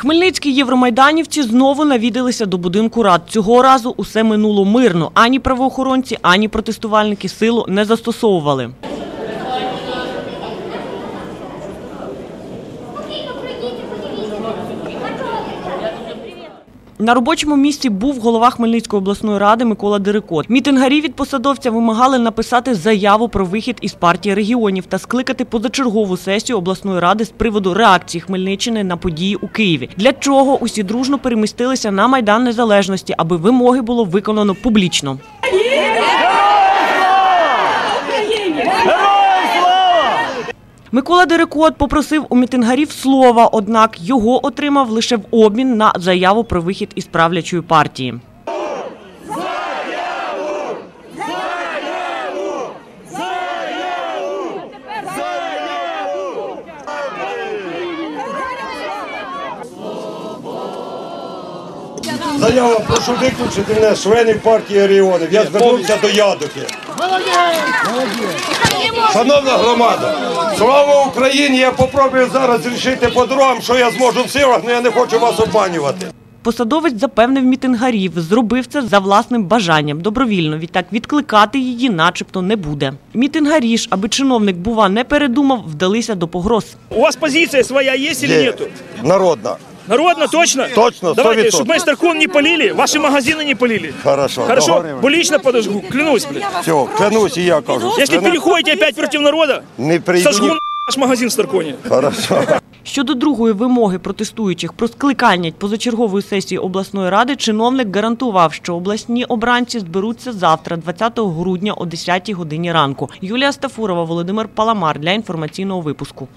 Хмельницькі євромайданівці знову навідалися до будинку рад. Цього разу усе минуло мирно. Ані правоохоронці, ані протестувальники силу не застосовували. На робочому місці був голова Хмельницької обласної ради Микола Дерекот. Мітингарі від посадовця вимагали написати заяву про вихід із партії регіонів та скликати позачергову сесію обласної ради з приводу реакції Хмельниччини на події у Києві. Для чого усі дружно перемістилися на майдан незалежності, аби вимоги було виконано публічно. Микола Дерекот попросив у мітингарів слова, однак його отримав лише в обмін на заяву про вихід із правлячої партії. Заява, прошу виключити мене з членів партії регіонів. Я звернувся до ядухи. Шановна громада, слава Україні! Я попробую зараз рішити по дорогам, що я зможу в силах, але я не хочу вас обманювати. Посадовець запевнив мітингарів, зробив це за власним бажанням, добровільно. Відтак відкликати її, начебто, не буде. Мітингарі ж, аби чиновник бува не передумав, вдалися до погроз. У вас позиция своя есть или Є. нету? Народна. Народно, точно? Точно, Давайте, 100%. чтобы мы Старкон не полили, ваши магазины не полили. Хорошо. Хорошо? договорились. Публично подожгу, клянусь, блядь. Все, клянусь і я кажу. Если Клянусь. переходите опять против народа, Не прийду. сожгу наш магазин в Старконе. Хорошо. Щодо другої вимоги протестуючих про скликання позачергової сесії обласної ради, чиновник гарантував, що обласні обранці зберуться завтра, 20 грудня о 10 годині ранку. Юлія Стафурова, Володимир Паламар для інформаційного випуску.